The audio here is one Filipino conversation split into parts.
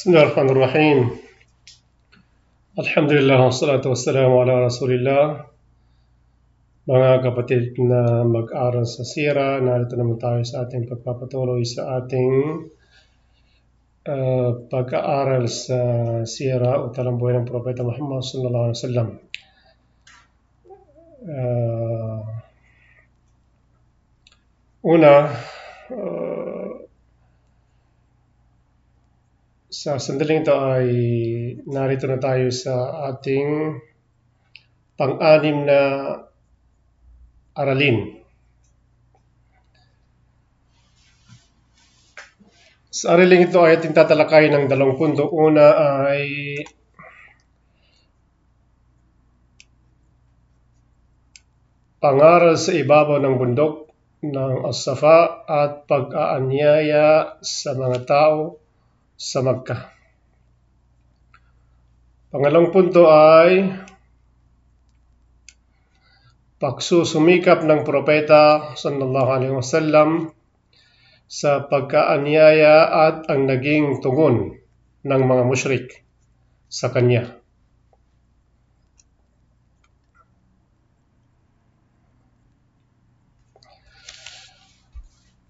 بسم الله الرحمن الرحيم Alhamdulillah, wassalatu wassalamu ala rasulillah. Mga kapatid na mag-aral sa sira, narito naman tayo sa ating pagpapatuloy sa ating uh, pag-aaral sa sira o talambuhay ng Propeta Muhammad sallallahu alaihi wasallam. Uh, una, uh, sa sandaling ito ay narito na tayo sa ating pang-anim na aralin. Sa araling ito ay ating tatalakay ng dalawang punto. Una ay pangaral sa ibabaw ng bundok ng Asafa at pag-aanyaya sa mga tao sa Magka. Pangalawang punto ay pagsusumikap ng propeta sallallahu alaihi wasallam sa pagkaanyaya at ang naging tugon ng mga mushrik sa kanya.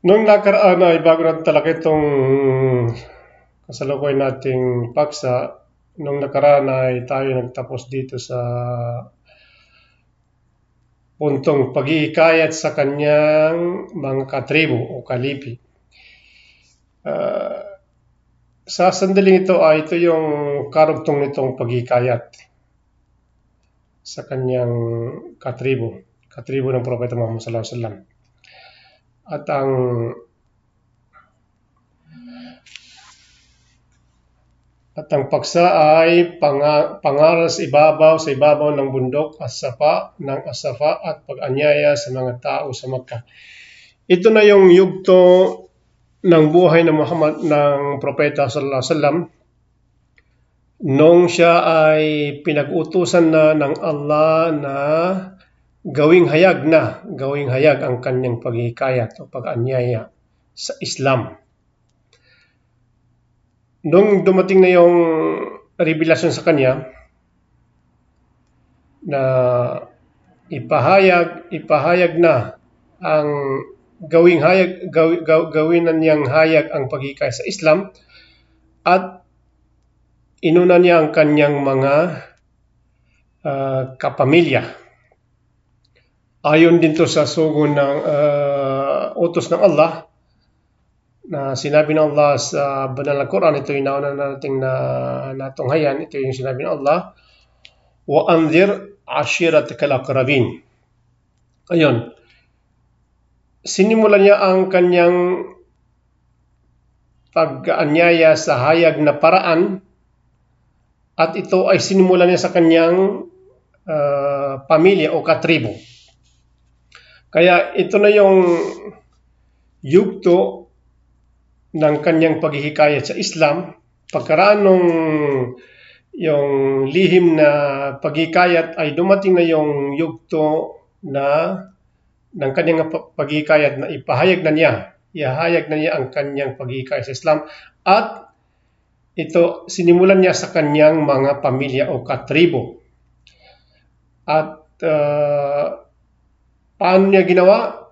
Noong nakaraan ay bago natin talaga itong kasalukuyan nating paksa, nung nakaraan ay tayo nagtapos dito sa puntong pag-iikayat sa kanyang mga katribo o kalipi. Uh, sa sandaling ito ay ito yung karugtong nitong pag-iikayat sa kanyang katribo, katribo ng Propeta Muhammad sallallahu alaihi wasallam. At ang At ang paksa ay panga, pangaral sa ibabaw sa ibabaw ng bundok asafa ng asafa at pag-anyaya sa mga tao sa Makkah. Ito na yung yugto ng buhay ng Muhammad ng propeta sallallahu alaihi wasallam nung siya ay pinag-utusan na ng Allah na gawing hayag na, gawing hayag ang kanyang paghikayat o pag-anyaya sa Islam nung dumating na yung revelasyon sa kanya na ipahayag ipahayag na ang gawing hayag gaw, gaw, gawin na niyang hayag ang pagkikay sa Islam at inuna niya ang kanyang mga uh, kapamilya. Ayon din to sa sugo ng uh, utos ng Allah na sinabi ng Allah sa banal na Quran, ito yung nauna nating na natunghayan, ito yung sinabi ng Allah, wa anzir ashiratakal aqrabin. Ayun. Sinimulan niya ang kanyang pag-anyaya sa hayag na paraan at ito ay sinimulan niya sa kanyang uh, pamilya o katribo. Kaya ito na yung yugto ng kanyang paghihikayat sa Islam, pagkaraan nung yung lihim na paghikayat ay dumating na yung yugto na ng kanyang paghikayat na ipahayag na niya, ihahayag na niya ang kanyang paghikayat sa Islam at ito sinimulan niya sa kanyang mga pamilya o katribo. At uh, paano niya ginawa?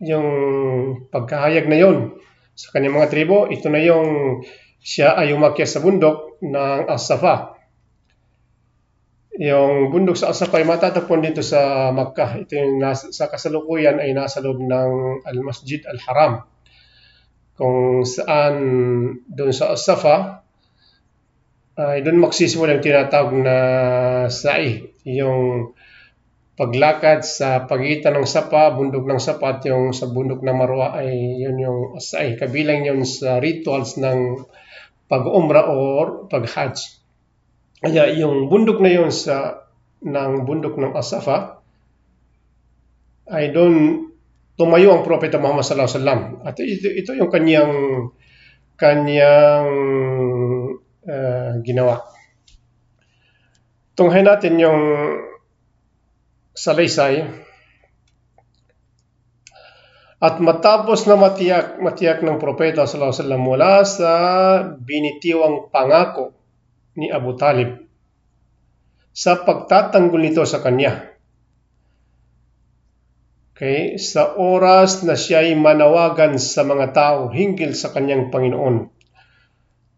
Yung pagkahayag na yon sa kanyang mga tribo, ito na yung siya ay umakyat sa bundok ng Asafa. Yung bundok sa Asafa ay matatagpuan dito sa Makkah. Ito yung nasa, sa kasalukuyan ay nasa loob ng Al-Masjid Al-Haram. Kung saan doon sa Asafa, ay doon magsisimula yung tinatawag na sa'i. Yung paglakad sa pagitan ng sapa, bundok ng sapa at yung sa bundok ng marwa ay yun yung asay. Kabilang yun sa rituals ng pag-umra or pag-hajj. Kaya yung bundok na yun sa ng bundok ng Asafa ay doon tumayo ang propeta Muhammad sallallahu alaihi wasallam. At ito, ito yung kanyang kanyang uh, ginawa. Tunghay natin yung salaysay. At matapos na matiyak, matiyak ng propeta sallallahu alaihi wasallam mula sa binitiwang pangako ni Abu Talib sa pagtatanggol nito sa kanya. Okay, sa oras na siya ay manawagan sa mga tao hinggil sa kanyang Panginoon.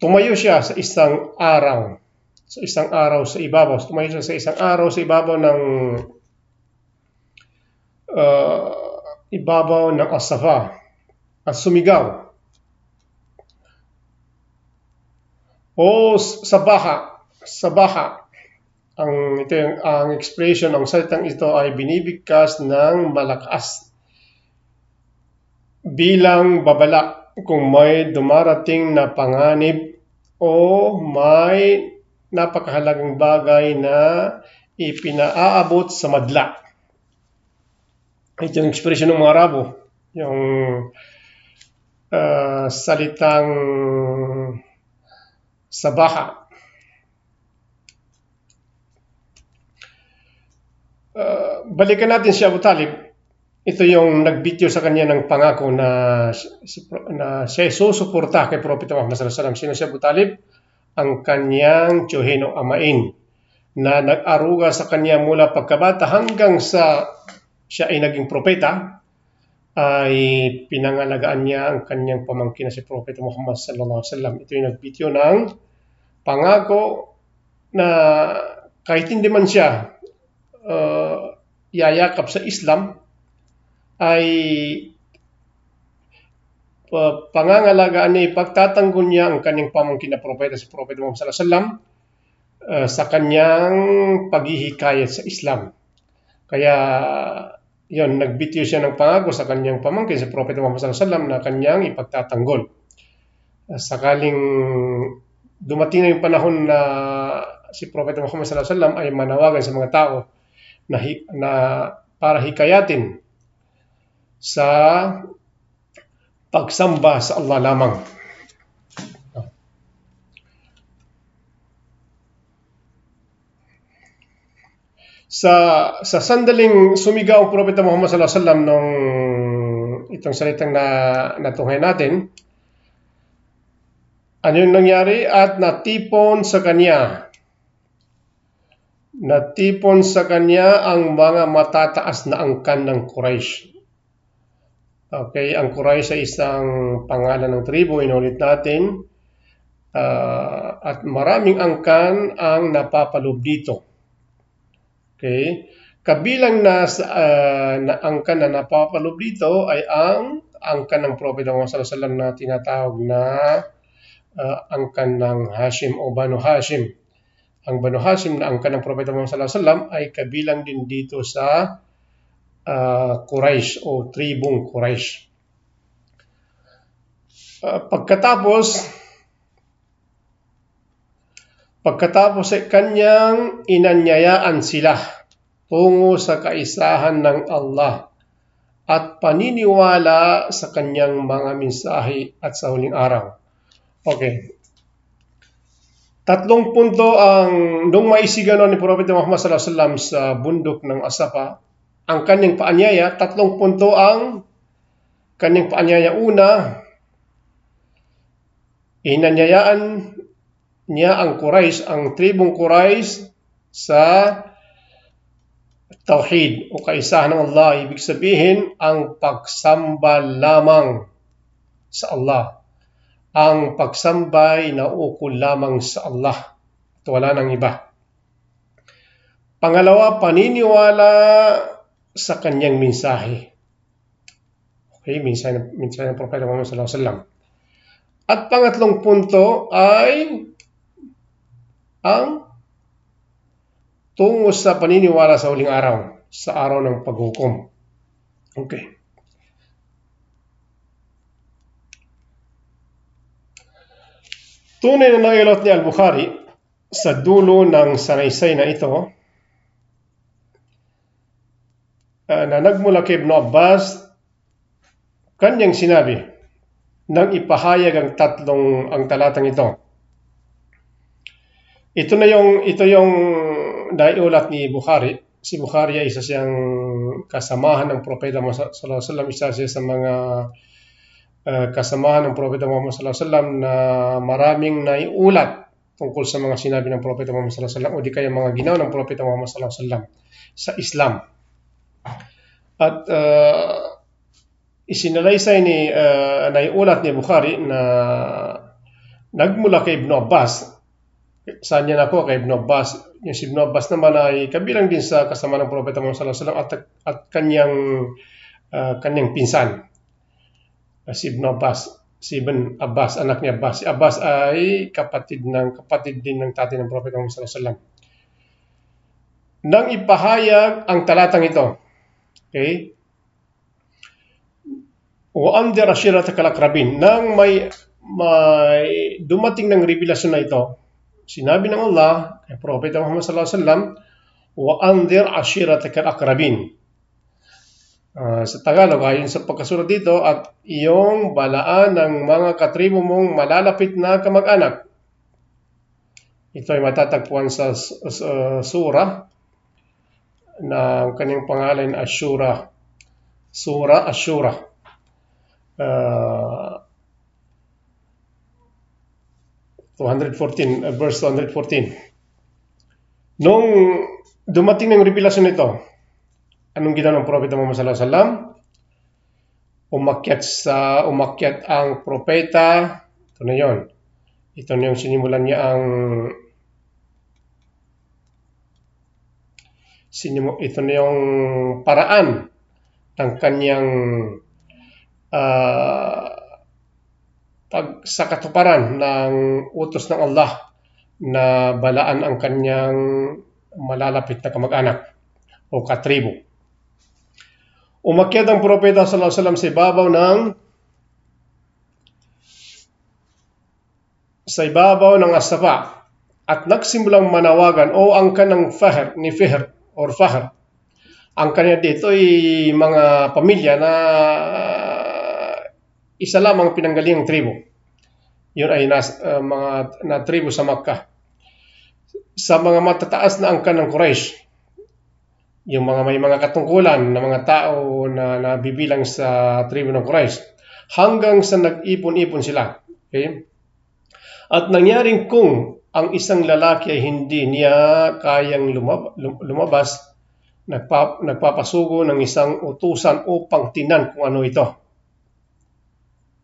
Tumayo siya sa isang araw, sa isang araw sa ibabaw, tumayo siya sa isang araw sa ibabaw ng uh, ibabaw ng Asafa at sumigaw. O sabaha, sabaha, ang ito yung ang expression ng salitang ito ay binibigkas ng malakas bilang babala kung may dumarating na panganib o may napakahalagang bagay na ipinaaabot sa madla. Ito yung expression ng mga Arabo, yung uh, salitang sabaha. Uh, balikan natin si Abu Talib. Ito yung nagbityo sa kanya ng pangako na, na siya susuporta kay Propeta Muhammad sallallahu alaihi wasallam. Sino si Abu Talib? Ang kanyang tiyuhin amain na nag-aruga sa kanya mula pagkabata hanggang sa siya ay naging propeta, ay pinangalagaan niya ang kanyang pamangkin na si Propeta Muhammad sallallahu alaihi wasallam. Ito yung nagbityo ng pangako na kahit hindi man siya uh, yayakap sa Islam, ay uh, pangangalagaan niya, ipagtatanggol niya ang kanyang pamangkin na propeta si Propeta Muhammad sallallahu alaihi wasallam uh, sa kanyang paghihikayat sa Islam. Kaya yon nagbitiw siya ng pangako sa kanyang pamangkin si Propeta Muhammad wasallam na kanyang ipagtatanggol. Sakaling dumating na yung panahon na si Propeta Muhammad wasallam ay manawagan sa mga tao na, na para hikayatin sa pagsamba sa Allah lamang. Sa sa sandaling sumigaw ang propeta Muhammad sallallahu alaihi wasallam nung itong salitang na natunghay natin ano yung nangyari at natipon sa kanya natipon sa kanya ang mga matataas na angkan ng Quraysh Okay, ang Quraysh ay isang pangalan ng tribo, inulit natin. Uh, at maraming angkan ang napapalob dito. Okay? Kabilang na uh, na angkan na napapalob dito ay ang angkan ng Prophet alaihi wasallam na tinatawag na uh, angkan ng Hashim o Banu Hashim. Ang Banu Hashim na angkan ng Prophet Muhammad sallallahu alaihi wasallam ay kabilang din dito sa uh, Quraysh o tribong Quraysh. Uh, pagkatapos Pagkatapos ay kanyang inanyayaan sila tungo sa kaisahan ng Allah at paniniwala sa kanyang mga mensahe at sa huling araw. Okay. Tatlong punto ang nung maisigano ni Prophet Muhammad sallallahu alaihi wasallam sa bundok ng Asafa, ang kanyang paanyaya, tatlong punto ang kanyang paanyaya. Una, inanyayaan niya ang Quraysh, ang tribong Quraysh sa tauhid o kaisahan ng Allah. Ibig sabihin, ang pagsamba lamang sa Allah. Ang pagsambay na ukol lamang sa Allah at wala nang iba. Pangalawa, paniniwala sa kanyang mensahe. Okay, mensahe, mensahe ng Propeta Muhammad sallallahu alaihi wasallam. At pangatlong punto ay ang tungo sa paniniwala sa huling araw, sa araw ng paghukom. Okay. Tunay na nailot ni Al-Bukhari sa dulo ng sanaysay na ito uh, na nagmula kay Ibn Abbas kanyang sinabi nang ipahayag ang tatlong ang talatang ito ito na yung ito yung naiulat ni Bukhari si Bukhari ay isa siyang kasamahan ng Propeta Muhammad sallallahu alaihi wasallam, isa siya sa mga uh, kasamahan ng Propeta Muhammad sallallahu alaihi wasallam na maraming naiulat tungkol sa mga sinabi ng Propeta Muhammad sallallahu alaihi wasallam o di kaya mga ginawa ng Propeta Muhammad sallallahu alaihi wasallam sa Islam. At uh, isinalaysay ni uh, naiulat ni Bukhari na nagmula kay Ibn Abbas saan niya ako kay Ibn Abbas yung si Ibn Abbas naman ay kabilang din sa kasama ng Propeta Muhammad sallallahu at, at kanyang uh, kanyang pinsan. Uh, si Ibn Abbas si Ibn Abbas anak ni Abbas. Si Abbas ay kapatid ng kapatid din ng tatay ng Propeta Muhammad sallallahu nang ipahayag ang talatang ito okay? Wa andir ashirata kalakrabin nang may may dumating ng revelasyon na ito Sinabi ng Allah kay Propeta Muhammad sallallahu alaihi wasallam, "Wa anzir ashiratakal akrabin." Uh, sa Tagalog, ayon sa pagkasulat dito, at iyong balaan ng mga katribo mong malalapit na kamag-anak. Ito ay matatagpuan sa, sa surah na ang kanyang pangalan Ashura. Surah Ashura. Uh, 214, uh, verse 214. Nung dumating ng revelasyon nito, anong ginawa ng Propeta Muhammad sallallahu alaihi wasallam? Umakyat sa umakyat ang propeta. Ito na 'yon. Ito na yung sinimulan niya ang sinimu, ito na yung paraan ng kanyang uh, pag sa katuparan ng utos ng Allah na balaan ang kanyang malalapit na kamag-anak o katribo. Umakyat ang propeta sallallahu alaihi wasallam sa ibabaw ng sa ibabaw ng asapa at nagsimulang manawagan o ang kanang fahr ni Fihr or Fahr. Ang kanya dito ay mga pamilya na isa lamang pinanggalingang tribo. Yun ay nas, uh, mga na tribo sa Makkah. Sa mga matataas na angkan ng Quraysh, yung mga may mga katungkulan na mga tao na nabibilang sa tribo ng Quraysh, hanggang sa nag-ipon-ipon sila. Okay? At nangyaring kung ang isang lalaki ay hindi niya kayang lumab- lumabas, nagpa- nagpapasugo ng isang utusan upang tinan kung ano ito.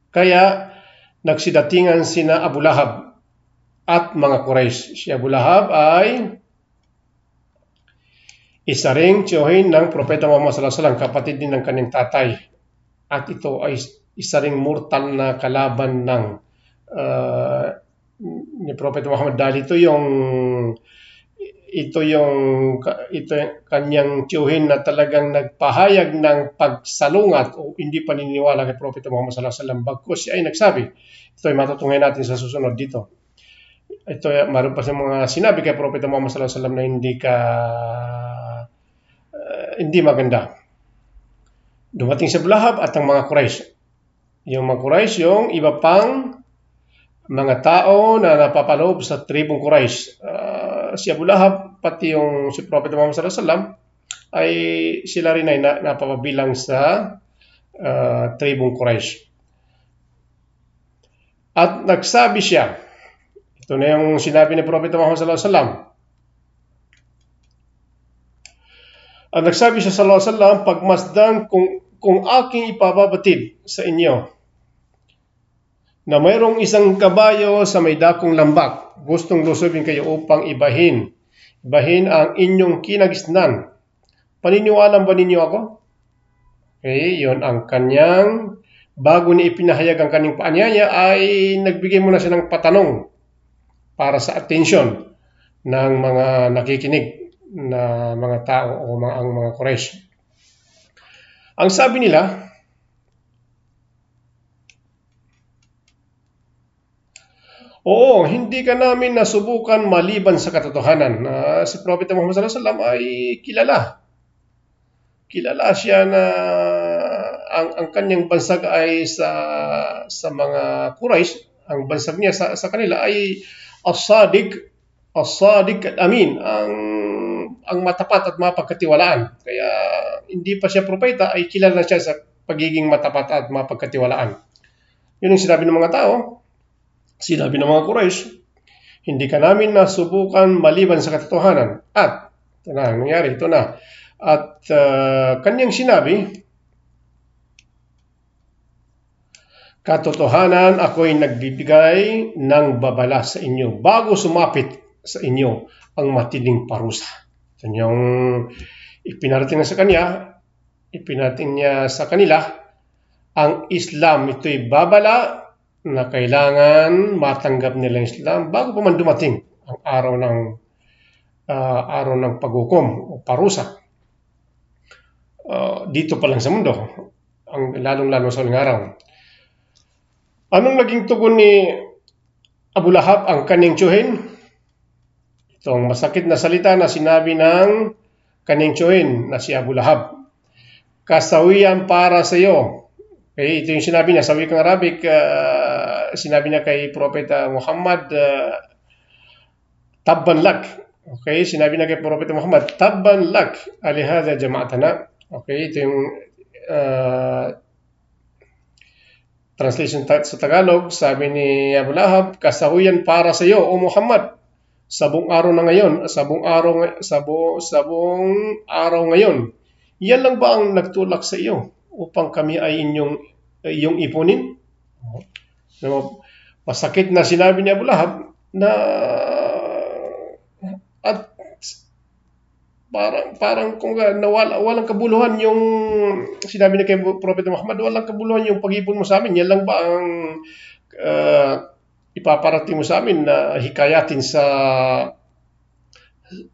Kaya nagsidatingan sina Abu Lahab at mga Quraysh. Si Abu Lahab ay isa ring tiyuhin ng Propeta Muhammad sallallahu alaihi wasallam, kapatid din ng kanyang tatay. At ito ay isa ring mortal na kalaban ng uh, ni Propeta Muhammad dahil ito yung ito yung ito kanyang tiyuhin na talagang nagpahayag ng pagsalungat o hindi paniniwala kay Propeta Muhammad sallallahu alaihi wasallam. Bagkus siya ay nagsabi ito ay matutungay natin sa susunod dito. Ito maroon pa sa mga sinabi kay Propeta Muhammad sallallahu alaihi wasallam na hindi ka uh, hindi maganda. Dumating sa Bulahab at ang mga Quraysh. Yung mga Quraysh yung iba pang mga tao na napapaloob sa tribong Quraysh. Uh, si Abu Lahab, pati yung si Prophet Muhammad sallallahu alaihi wasallam ay sila rin ay na, napapabilang sa uh, tribong Quraysh. At nagsabi siya, ito na yung sinabi ni Prophet Muhammad sallallahu alaihi wasallam. At nagsabi siya sallallahu alaihi wasallam, pagmasdan kung kung aking ipababatid sa inyo na mayroong isang kabayo sa may dakong lambak gustong lusubin kayo upang ibahin. Ibahin ang inyong kinagisnan. Paniniwalaan ba ninyo ako? Okay, yon ang kanyang, bago ni ipinahayag ang kanyang paanyaya, ay nagbigay muna siya ng patanong para sa attention ng mga nakikinig na mga tao o mga, ang mga Quraysh. Ang sabi nila, Oo, hindi ka namin nasubukan maliban sa katotohanan na si Prophet Muhammad sallallahu alaihi wasallam ay kilala. Kilala siya na ang, ang kanyang bansag ay sa sa mga Quraysh, ang bansag niya sa, sa kanila ay as-sadiq, as-sadiq amin, ang ang matapat at mapagkatiwalaan. Kaya hindi pa siya propeta ay kilala siya sa pagiging matapat at mapagkatiwalaan. Yun ang sinabi ng mga tao. Sinabi ng mga Quraysh, hindi ka namin nasubukan maliban sa katotohanan. At, ito na, nangyari, ito na. At uh, kanyang sinabi, Katotohanan, ako'y nagbibigay ng babala sa inyo bago sumapit sa inyo ang matinding parusa. Ito yung ipinarating na sa kanya, ipinarating niya sa kanila, ang Islam ito'y babala na kailangan matanggap nila ang Islam bago pa man dumating ang araw ng uh, araw ng paghukom o parusa. Uh, dito pa lang sa mundo, ang lalong-lalo sa uling araw. Anong naging tugon ni Abu Lahab ang kanyang tsuhin? Itong masakit na salita na sinabi ng kanyang tsuhin na si Abu Lahab. Kasawiyan para sa iyo. Okay, ito yung sinabi niya sa wikang Arabic, uh, sinabi niya kay Propeta Muhammad, uh, tabban lak. Okay, sinabi niya kay Propeta Muhammad, tabban lak alihada jama'atana. Okay, ito yung uh, Translation sa Tagalog, sabi ni Abu Lahab, kasahuyan para sa iyo, O Muhammad, sa buong araw na ngayon, sa buong araw, sa, bu, sa buong araw ngayon. Yan lang ba ang nagtulak sa iyo upang kami ay inyong, iyong ipunin? No, masakit na sinabi ni Abu Lahab na at parang parang kung nawala walang kabuluhan yung sinabi ni kay Prophet Muhammad walang kabuluhan yung pag-ipon mo sa amin. Yan lang ba ang uh, ipaparating mo sa amin na hikayatin sa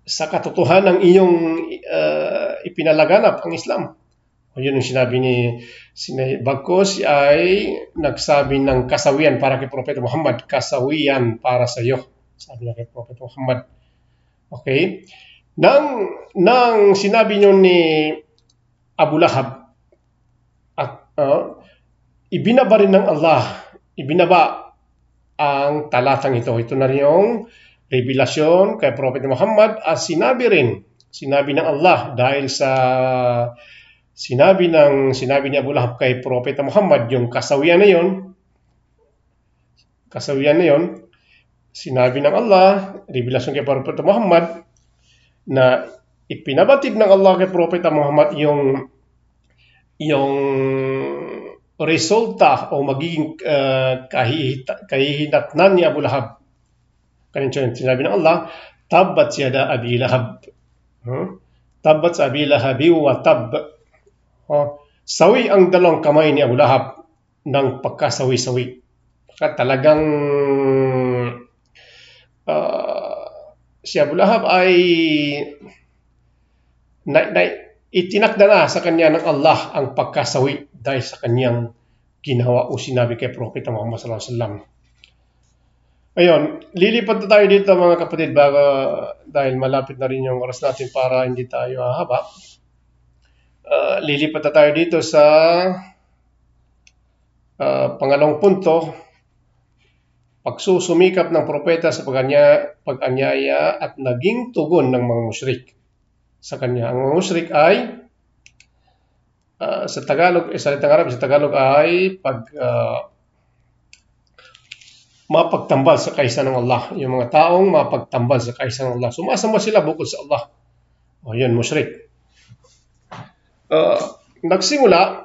sa katotohanan ng iyong uh, ipinalaganap ang Islam o yun ang sinabi ni Bagkos ay nagsabi ng kasawian para kay Prophet Muhammad. Kasawian para sa iyo sabi niya kay Prophet Muhammad. Okay? Nang, nang sinabi nyo ni Abu Lahab at uh, ibinaba rin ng Allah, ibinaba ang talatang ito. Ito na rin yung revelasyon kay Prophet Muhammad at sinabi rin, sinabi ng Allah dahil sa sinabi ng sinabi ni Abu Lahab kay Prophet Muhammad yung kasawian na yon kasawian na yon sinabi ng Allah revelasyon kay Prophet Muhammad na ipinabatid ng Allah kay Propeta Muhammad yung yung resulta o magiging uh, kahihinatnan ni Abu Lahab. Kanina sinabi ng Allah, Tabbat yada Abi Lahab. Huh? Tabbat sa Abi Lahabi wa tab. Huh? Sawi ang dalawang kamay ni Abu Lahab ng pagkasawi-sawi. Kaya talagang uh, si Abu Lahab ay na, na, itinakda na sa kanya ng Allah ang pagkasawi dahil sa kanyang ginawa o sinabi kay Propeta Muhammad sallallahu alaihi wasallam. Ayun, lilipat na tayo dito mga kapatid bago dahil malapit na rin yung oras natin para hindi tayo hahaba. Uh, lilipat na tayo dito sa uh, pangalawang punto pagsusumikap ng propeta sa pag-anya, pag-anyaya at naging tugon ng mga musyrik sa kanya. Ang musyrik ay uh, sa Tagalog, eh, sa Arab, sa Tagalog ay pag uh, mapagtambal sa kaisa ng Allah. Yung mga taong mapagtambal sa kaisa ng Allah. Sumasama sila bukod sa Allah. O yun, musyrik. Uh, nagsimula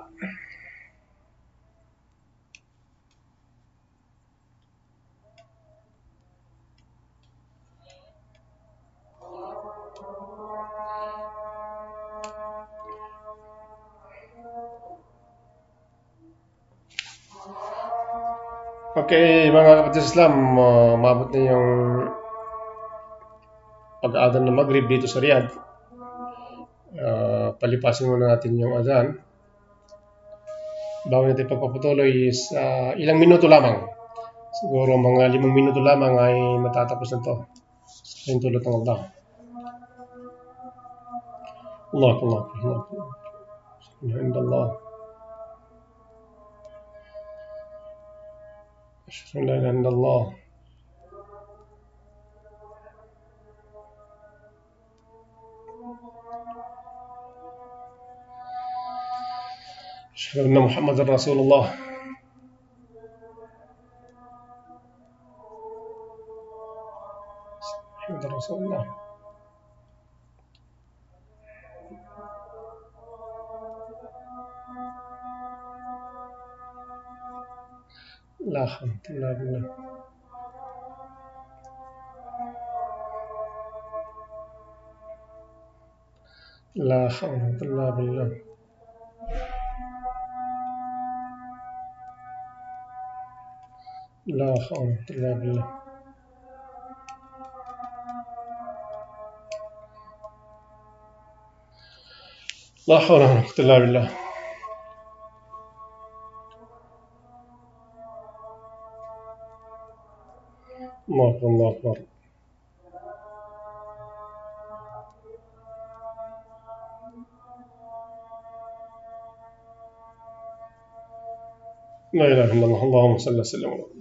Okay, mga kapatid Islam, uh, mabot na yung pag-aadan ng Maghrib dito sa Riyadh uh, palipasin muna natin yung adan. Bago natin pagpaputuloy is uh, ilang minuto lamang. Siguro mga limang minuto lamang ay matatapos na to. Yung tulot ng adan. Allah, Allah, Allah. Subhanallah. Allah. Ashhadu an la ilaha. أشهد أن محمد رسول الله. محمد رسول الله. لا حول قوة إلا بالله لا حول ولا بالله لا ولا بالله. لا حول ولا قوة إلا بالله. الله أكبر الله أكبر. لا إله إلا الله اللهم صل وسلم. على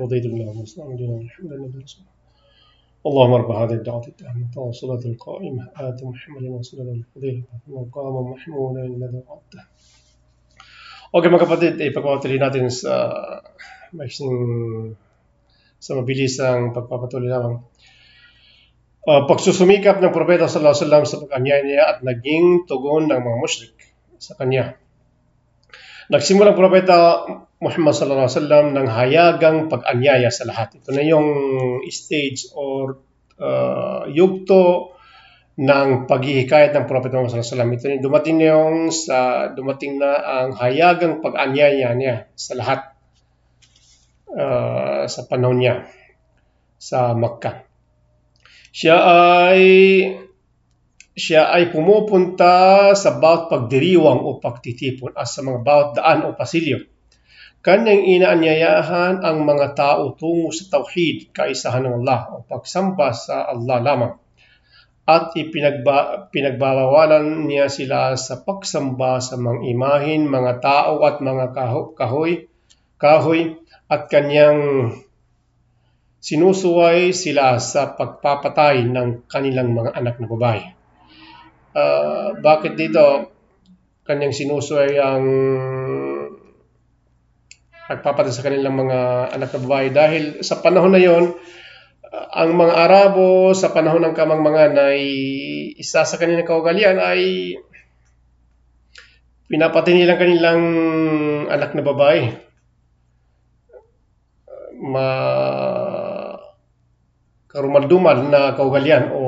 رضيت بالله والإسلام دينا والحمد لله رسول اللهم رب هذه الدعوة التامة والصلاة القائمة آت محمد وصلى الفضيلة مقام محمودا الذي وعدته Okay mga kapatid, ipagpapatuloy natin sa maiksing sa mabilisang pagpapatuloy lamang. Uh, pagsusumikap ng Propeta Sallallahu Alaihi Wasallam sa pag-anyaya niya at naging tugon ng mga mushrik sa kanya. Nagsimula ang Propeta Muhammad Sallallahu Alaihi Wasallam ng hayagang pag-anyaya sa lahat. Ito na yung stage or uh, yugto ng paghihikayat ng Propeta Muhammad Sallallahu Alaihi Wasallam. Ito dumating na yung sa dumating na ang hayagang pag-anyaya niya sa lahat uh, sa panahon niya sa Makkah. Siya ay siya ay pumupunta sa bawat pagdiriwang o pagtitipon at sa mga bawat daan o pasilyo. Kanyang inaanyayahan ang mga tao tungo sa tauhid, kaisahan ng Allah o pagsamba sa Allah lamang. At ipinagba, niya sila sa pagsamba sa mga imahin, mga tao at mga kahoy, kahoy at kanyang sinusuway sila sa pagpapatay ng kanilang mga anak na babae. Uh, bakit dito kanyang sinusuway ang pagpapatay sa kanilang mga anak na babae? Dahil sa panahon na yon, uh, ang mga Arabo sa panahon ng kamangmangan ay isa sa kanilang kaugalian ay pinapatay nilang kanilang anak na babae. Ma karumaldumal na kaugalian o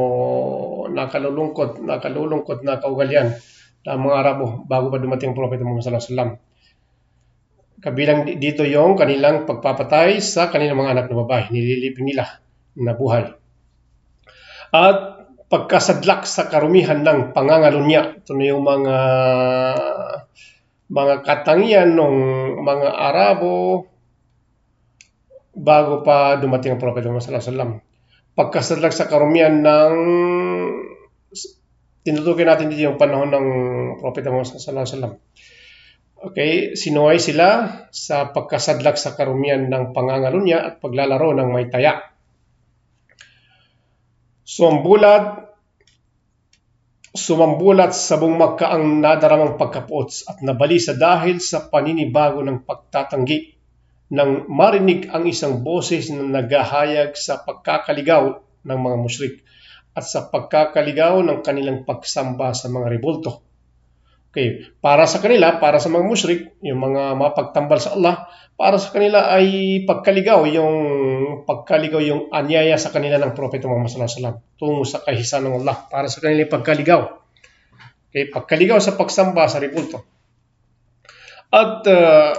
nakalulungkot, nakalulungkot na kaugalian ng mga Arabo bago pa dumating Propeta Muhammad sallallahu alaihi wasallam. Kabilang dito yung kanilang pagpapatay sa kanilang mga anak na babae, nililipin nila na buhay. At pagkasadlak sa karumihan ng pangangalunya, ito na yung mga mga katangian ng mga Arabo bago pa dumating ang Propeta Muhammad sallallahu alaihi wasallam pagkasadlag sa karumian ng tinutukoy natin dito yung panahon ng Propeta Muhammad sallallahu alaihi wasallam. Okay, sinuway sila sa pagkasadlak sa karumian ng pangangalunya at paglalaro ng may taya. Sumambulat sumambulat sa buong Makka ang nadaramang pagkapuots at nabalisa dahil sa paninibago ng pagtatanggi nang marinig ang isang boses na naghahayag sa pagkakaligaw ng mga musyrik at sa pagkakaligaw ng kanilang pagsamba sa mga rebulto. Okay, para sa kanila, para sa mga musyrik, yung mga mapagtambal sa Allah, para sa kanila ay pagkaligaw, yung pagkaligaw, yung anyaya sa kanila ng Propeta Muhammad sallallahu alaihi wasallam tungo sa kahisan ng Allah, para sa kanila pagkaligaw. Okay, pagkaligaw sa pagsamba sa rebulto. At uh,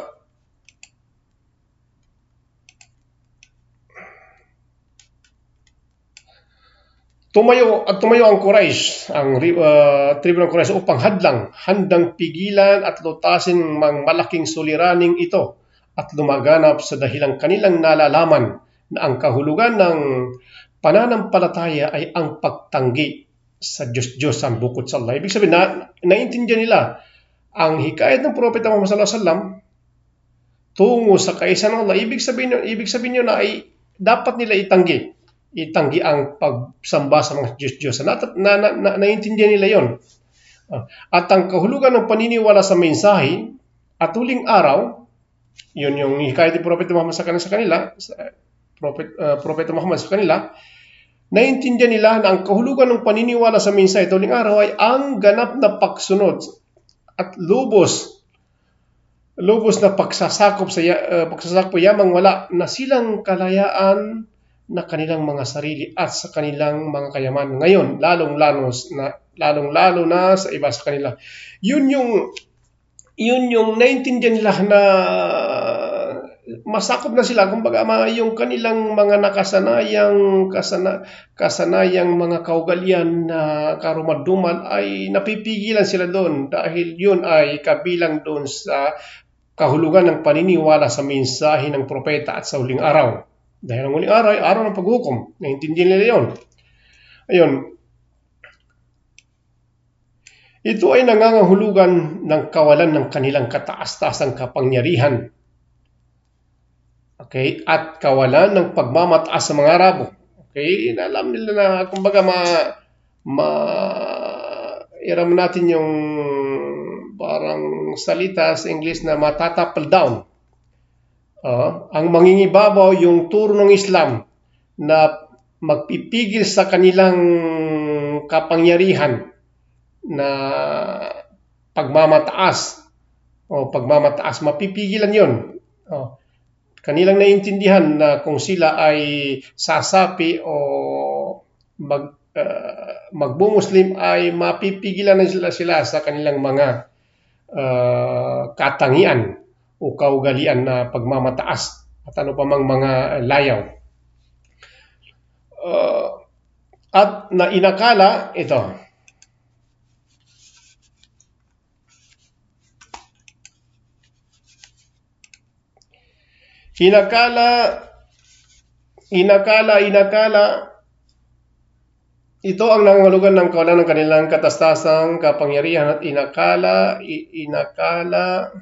Tumayo at tumayo ang Quraysh, ang uh, tribo ng Quraysh upang hadlang, handang pigilan at lutasin mang malaking suliraning ito at lumaganap sa dahilang kanilang nalalaman na ang kahulugan ng pananampalataya ay ang pagtanggi sa Diyos-Diyos ang bukod sa Allah. Ibig sabihin, na, naintindihan nila ang hikayat ng Propeta Muhammad sallallahu alaihi wasallam tungo sa kaisa ng Allah. Ibig sabihin, ibig sabihin nyo na ay dapat nila itanggi itanggi ang pagsamba sa mga Diyos-Diyos. Na, na, na, na, naiintindihan nila yon. At ang kahulugan ng paniniwala sa mensahe At huling araw, yun yung hikayat ni Propeta Muhammad sa kanila, sa kanila sa, Propet, uh, Propeta Muhammad sa kanila, naintindihan nila na ang kahulugan ng paniniwala sa mensahe tuling araw ay ang ganap na pagsunod at lubos lubos na pagsasakop sa uh, pagsasakop yamang wala na silang kalayaan na kanilang mga sarili at sa kanilang mga kayaman ngayon lalong lalo na lalong lalo na sa iba sa kanila yun yung yun yung naintindihan nila na masakop na sila kumbaga yung kanilang mga nakasanayang kasana, kasanayang mga kaugalian na karumaduman ay napipigilan sila doon dahil yun ay kabilang doon sa kahulugan ng paniniwala sa mensahe ng propeta at sa huling araw. Dahil ang huling araw ay araw ng paghukom. Naintindihan nila yun. Ayun. Ito ay nangangahulugan ng kawalan ng kanilang kataas-taasang kapangyarihan Okay? At kawalan ng pagmamataas sa mga Arabo. Okay? Alam nila na, kumbaga, ma, ma, iram natin yung parang salita sa English na matatapal down. Uh, ang mangingibabaw yung turo ng Islam na magpipigil sa kanilang kapangyarihan na pagmamataas. O pagmamataas. Mapipigilan yon. Oh kanilang naiintindihan na kung sila ay sasapi o mag, uh, magbumuslim ay mapipigilan na sila, sila sa kanilang mga uh, katangian o kaugalian na pagmamataas at ano pa mang mga layaw. Uh, at na inakala ito, Inakala, inakala, inakala, ito ang nangalugan ng kawalan ng kanilang katastasang kapangyarihan at inakala, inakala,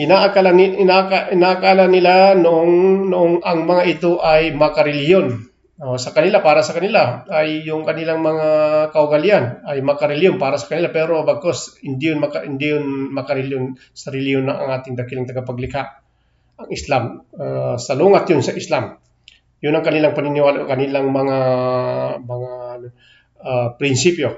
inaakala, inaka, inakala nila noong, noong ang mga ito ay makareliyon Oh, sa kanila, para sa kanila, ay yung kanilang mga kaugalian ay makareliyon para sa kanila. Pero bagkos, hindi yun, maka, hindi yun makareliyon sa reliyon ng ating dakilang tagapaglikha, ang Islam. Uh, salungat yun sa Islam. Yun ang kanilang paniniwala, kanilang mga mga uh, prinsipyo.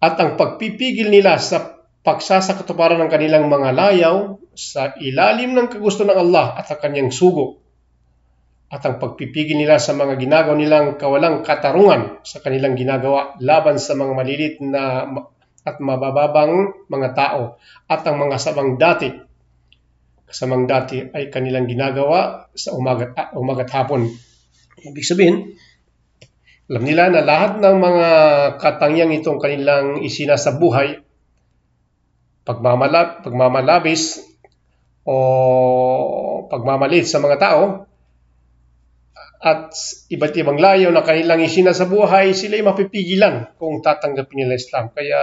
At ang pagpipigil nila sa pagsasakatuparan ng kanilang mga layaw sa ilalim ng kagusto ng Allah at ang kanyang sugo at ang pagpipigil nila sa mga ginagawa nilang kawalang katarungan sa kanilang ginagawa laban sa mga malilit na at mabababang mga tao at ang mga samang dati kasamang dati ay kanilang ginagawa sa umagat, uh, umagat hapon. Ibig sabihin, alam nila na lahat ng mga katangyang itong kanilang isinasabuhay, pagmamalab, pagmamalabis o pagmamalit sa mga tao, at iba't ibang layo na kanilang isina sa buhay, sila ay mapipigilan kung tatanggapin nila Islam. Kaya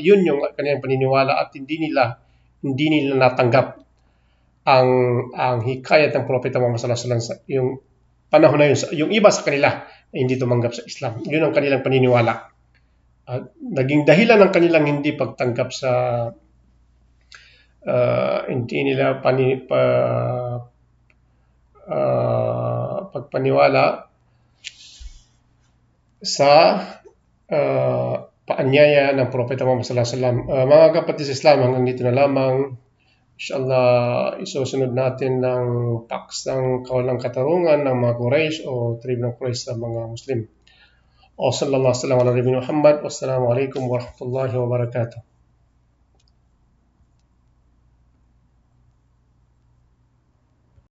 yun yung kanilang paniniwala at hindi nila hindi nila natanggap ang ang hikayat ng propeta Muhammad sallallahu alaihi wasallam yung panahon na yun yung iba sa kanila ay hindi tumanggap sa Islam. Yun ang kanilang paniniwala. At naging dahilan ng kanilang hindi pagtanggap sa hindi nila pani, pa, uh, pagpaniwala sa uh, paanyaya ng Propeta Muhammad sallallahu alaihi wasallam. Uh, mga kapatid sa Islam, hanggang dito na lamang. Inshallah, isusunod natin ng paksang kawalang katarungan ng mga Quraysh o tribe ng Quraysh sa mga Muslim. O sallallahu alaihi wa sallam ala Muhammad. Wassalamu alaikum warahmatullahi wabarakatuh.